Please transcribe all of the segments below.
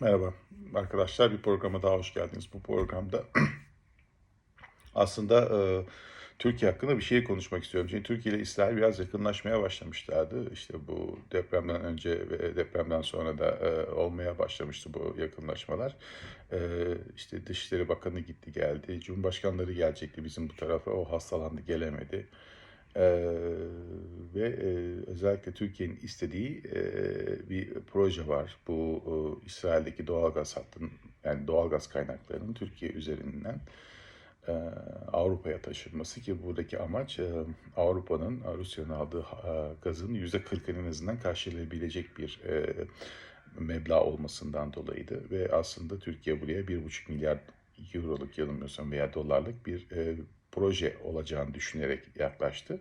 Merhaba arkadaşlar, bir programa daha hoş geldiniz. Bu programda aslında e, Türkiye hakkında bir şey konuşmak istiyorum. Çünkü Türkiye ile İsrail biraz yakınlaşmaya başlamışlardı. İşte bu depremden önce ve depremden sonra da e, olmaya başlamıştı bu yakınlaşmalar. E, işte Dışişleri Bakanı gitti geldi, Cumhurbaşkanları gelecekti bizim bu tarafa, o hastalandı gelemedi. Ee, ve e, özellikle Türkiye'nin istediği e, bir proje var. Bu e, İsrail'deki doğalgaz hattının yani doğalgaz kaynaklarının Türkiye üzerinden e, Avrupa'ya taşınması ki buradaki amaç e, Avrupa'nın Rusya'nın aldığı e, gazın yüzde 40'ının en azından karşılayabilecek bir e, meblağ olmasından dolayıydı ve aslında Türkiye buraya 1,5 milyar euroluk yanılmıyorsam veya dolarlık bir e, proje olacağını düşünerek yaklaştı.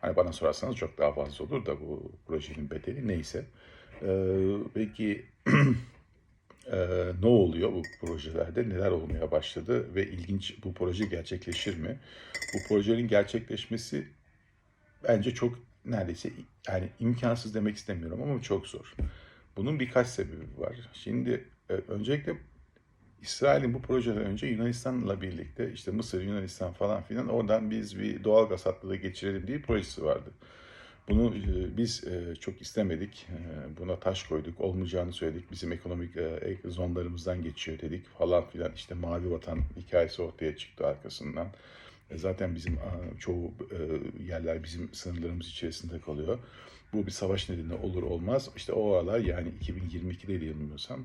Hani bana sorarsanız çok daha fazla olur da bu projenin bedeli neyse. Ee, peki e, ne oluyor bu projelerde? Neler olmaya başladı ve ilginç bu proje gerçekleşir mi? Bu projenin gerçekleşmesi bence çok neredeyse yani imkansız demek istemiyorum ama çok zor. Bunun birkaç sebebi var. Şimdi e, öncelikle İsrail'in bu projeden önce Yunanistan'la birlikte işte Mısır, Yunanistan falan filan oradan biz bir doğal gaz hattı geçirelim diye projesi vardı. Bunu e, biz e, çok istemedik. E, buna taş koyduk. Olmayacağını söyledik. Bizim ekonomik zonlarımızdan geçiyor dedik falan filan. İşte Mavi Vatan hikayesi ortaya çıktı arkasından. Zaten bizim çoğu yerler bizim sınırlarımız içerisinde kalıyor. Bu bir savaş nedeni olur olmaz. İşte o aralar yani 2022'de yanılmıyorsam e,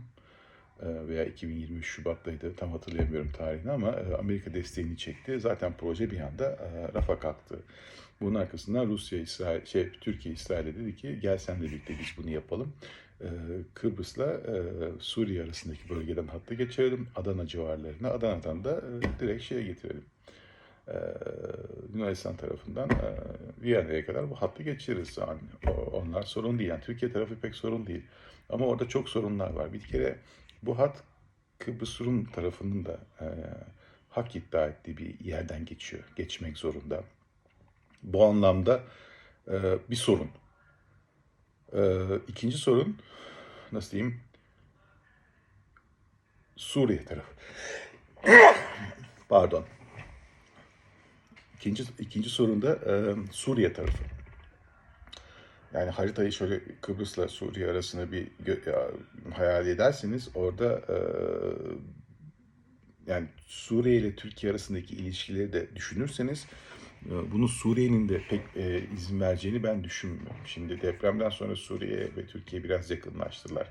veya 2023 Şubat'taydı tam hatırlayamıyorum tarihini ama e, Amerika desteğini çekti. Zaten proje bir anda e, rafa kalktı. Bunun arkasından Rusya, İsrail, şey Türkiye, İsrail'e dedi ki gel senle birlikte biz bunu yapalım. Kıbrıs'la Suriye arasındaki bölgeden hattı geçirelim. Adana civarlarına. Adana'dan da direkt şeye getirelim. Yunanistan tarafından Viyana'ya kadar bu hattı geçiririz. Yani onlar sorun değil. Yani Türkiye tarafı pek sorun değil. Ama orada çok sorunlar var. Bir kere bu hat Kıbrıs Rum tarafının da e, hak iddia ettiği bir yerden geçiyor. Geçmek zorunda. Bu anlamda e, bir sorun. E, ikinci sorun nasıl diyeyim? Suriye tarafı. Pardon. İkinci, ikinci sorun da e, Suriye tarafı. Yani haritayı şöyle Kıbrıs'la Suriye arasında bir ya, hayal ederseniz orada e, yani Suriye ile Türkiye arasındaki ilişkileri de düşünürseniz e, bunu Suriye'nin de pek e, izin vereceğini ben düşünmüyorum. Şimdi depremden sonra Suriye ve Türkiye biraz yakınlaştılar.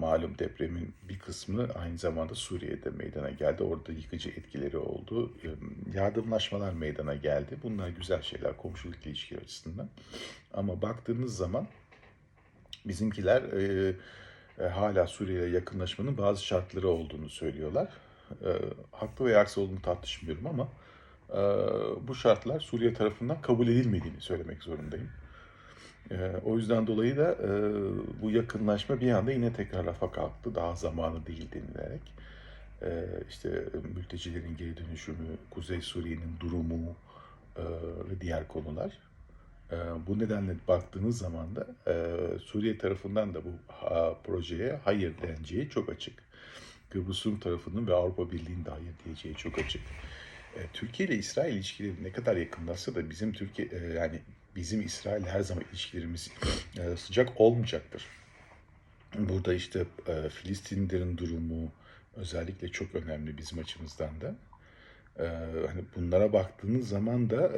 Malum depremin bir kısmı aynı zamanda Suriye'de meydana geldi. Orada yıkıcı etkileri oldu. Yardımlaşmalar meydana geldi. Bunlar güzel şeyler komşuluk ilişkileri açısından. Ama baktığınız zaman bizimkiler e, e, hala Suriye'ye yakınlaşmanın bazı şartları olduğunu söylüyorlar. E, haklı veya aksi olduğunu tartışmıyorum ama e, bu şartlar Suriye tarafından kabul edilmediğini söylemek zorundayım. E, o yüzden dolayı da e, bu yakınlaşma bir anda yine tekrar rafa kalktı. Daha zamanı değil denilerek. E, işte mültecilerin geri dönüşümü, Kuzey Suriye'nin durumu e, ve diğer konular. E, bu nedenle baktığınız zaman da e, Suriye tarafından da bu projeye hayır deneceği çok açık. Kıbrıs Rum tarafının ve Avrupa Birliği'nin de hayır diyeceği çok açık. E, Türkiye ile İsrail ilişkileri ne kadar yakınlaşsa da bizim Türkiye e, yani bizim İsrail her zaman ilişkilerimiz e, sıcak olmayacaktır. Burada işte Filistinlerin durumu özellikle çok önemli bizim açımızdan da. Hani bunlara baktığınız zaman da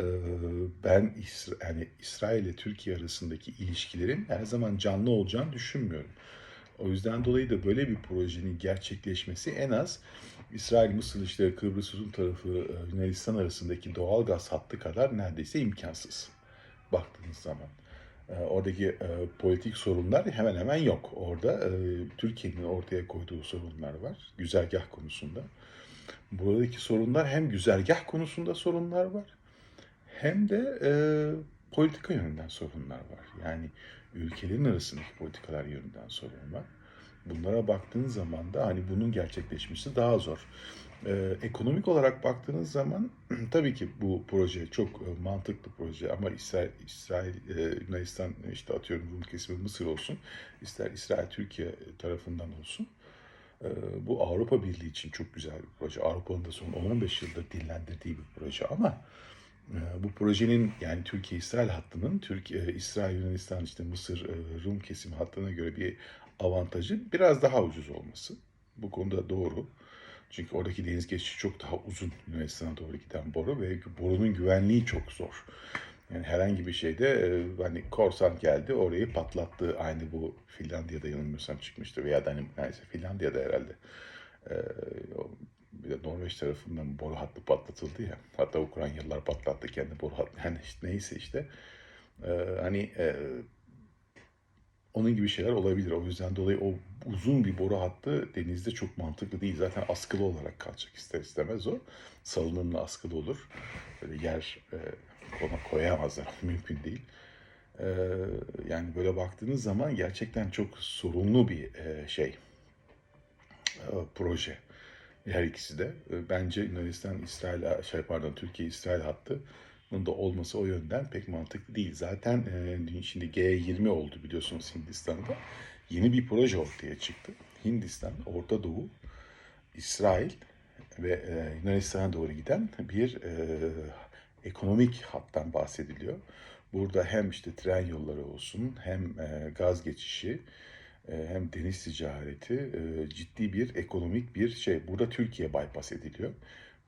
ben İsra yani İsrail ile Türkiye arasındaki ilişkilerin her zaman canlı olacağını düşünmüyorum. O yüzden dolayı da böyle bir projenin gerçekleşmesi en az İsrail, Mısır, işte Kıbrıs Rum tarafı, Yunanistan arasındaki doğal gaz hattı kadar neredeyse imkansız baktığınız zaman. E, oradaki e, politik sorunlar hemen hemen yok. Orada e, Türkiye'nin ortaya koyduğu sorunlar var güzergah konusunda. Buradaki sorunlar hem güzergah konusunda sorunlar var hem de e, politika yönünden sorunlar var. Yani ülkelerin arasındaki politikalar yönünden sorun var. Bunlara baktığınız zaman da hani bunun gerçekleşmesi daha zor. Ee, ekonomik olarak baktığınız zaman tabii ki bu proje çok e, mantıklı proje ama İsrail, İsrail e, Yunanistan işte atıyorum Rum kesimi Mısır olsun, ister İsrail Türkiye tarafından olsun. Ee, Bu Avrupa Birliği için çok güzel bir proje. Avrupa'nın da son 10-15 yıldır dillendirdiği bir proje ama e, bu projenin yani Türkiye-İsrail hattının Türkiye, İsrail, Yunanistan, işte Mısır, Rum kesimi hattına göre bir avantajı biraz daha ucuz olması. Bu konuda doğru. Çünkü oradaki deniz geçişi çok daha uzun Yunanistan'a doğru giden boru ve borunun güvenliği çok zor. Yani herhangi bir şeyde e, hani korsan geldi orayı patlattı. Aynı bu Finlandiya'da yanılmıyorsam çıkmıştı veya da hani neyse Finlandiya'da herhalde. E, bir de Norveç tarafından boru hattı patlatıldı ya. Hatta Ukraynalılar patlattı kendi boru hattı. Yani işte neyse işte. E, hani e, onun gibi şeyler olabilir. O yüzden dolayı o uzun bir boru hattı denizde çok mantıklı değil. Zaten askılı olarak kalacak ister istemez o. Salınımlı askılı olur. Böyle yer e, ona koyamazlar. Mümkün değil. E, yani böyle baktığınız zaman gerçekten çok sorunlu bir e, şey. E, proje. Her ikisi de. E, Bence Yunanistan, İsrail, şey pardon Türkiye, İsrail hattı bunun da olması o yönden pek mantıklı değil. Zaten e, şimdi G20 oldu biliyorsunuz Hindistan'da. Yeni bir proje ortaya çıktı. Hindistan, Orta Doğu, İsrail ve e, Yunanistan'a doğru giden bir e, ekonomik hattan bahsediliyor. Burada hem işte tren yolları olsun, hem gaz geçişi, hem deniz ticareti e, ciddi bir ekonomik bir şey. Burada Türkiye bypass ediliyor.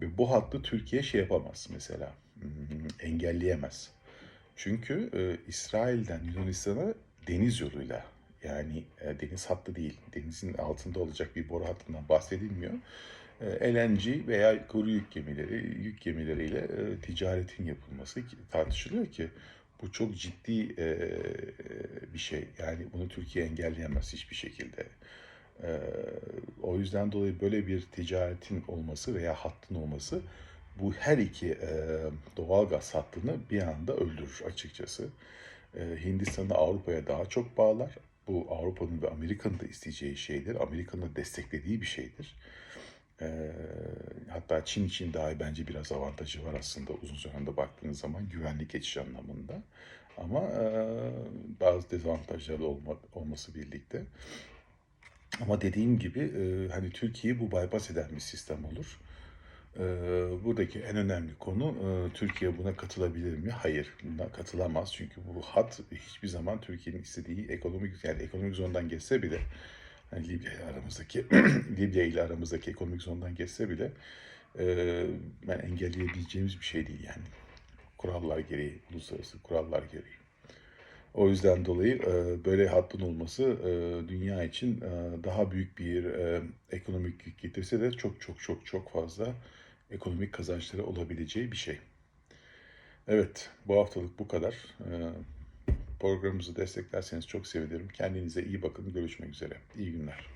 Ve bu hattı Türkiye şey yapamaz mesela, hmm, engelleyemez. Çünkü e, İsrail'den Yunanistan'a deniz yoluyla yani e, deniz hattı değil, denizin altında olacak bir boru hattından bahsedilmiyor. LNG veya kuru yük gemileri, yük gemileriyle ticaretin yapılması tartışılıyor ki bu çok ciddi e, bir şey. Yani bunu Türkiye engelleyemez hiçbir şekilde. Ee, o yüzden dolayı böyle bir ticaretin olması veya hattın olması bu her iki e, doğal gaz hattını bir anda öldürür açıkçası. Ee, Hindistan'ı Avrupa'ya daha çok bağlar. Bu Avrupa'nın ve Amerika'nın da isteyeceği şeydir. Amerika'nın da desteklediği bir şeydir. Ee, hatta Çin için dahi bence biraz avantajı var aslında uzun dönemde baktığınız zaman güvenlik geçiş anlamında. Ama e, bazı dezavantajları olma, olması birlikte. Ama dediğim gibi e, hani Türkiye'yi bu bypass eden bir sistem olur. E, buradaki en önemli konu e, Türkiye buna katılabilir mi? Hayır, buna katılamaz. Çünkü bu hat hiçbir zaman Türkiye'nin istediği ekonomik yani ekonomik zondan geçse bile hani Libya ile aramızdaki Libya ile aramızdaki ekonomik zondan geçse bile e, ben engelleyebileceğimiz bir şey değil yani. Kurallar gereği, uluslararası kurallar gereği. O yüzden dolayı e, böyle hattın olması e, dünya için e, daha büyük bir e, ekonomik yük getirse de çok çok çok çok fazla ekonomik kazançları olabileceği bir şey. Evet, bu haftalık bu kadar. E, programımızı desteklerseniz çok sevinirim. Kendinize iyi bakın. Görüşmek üzere. İyi günler.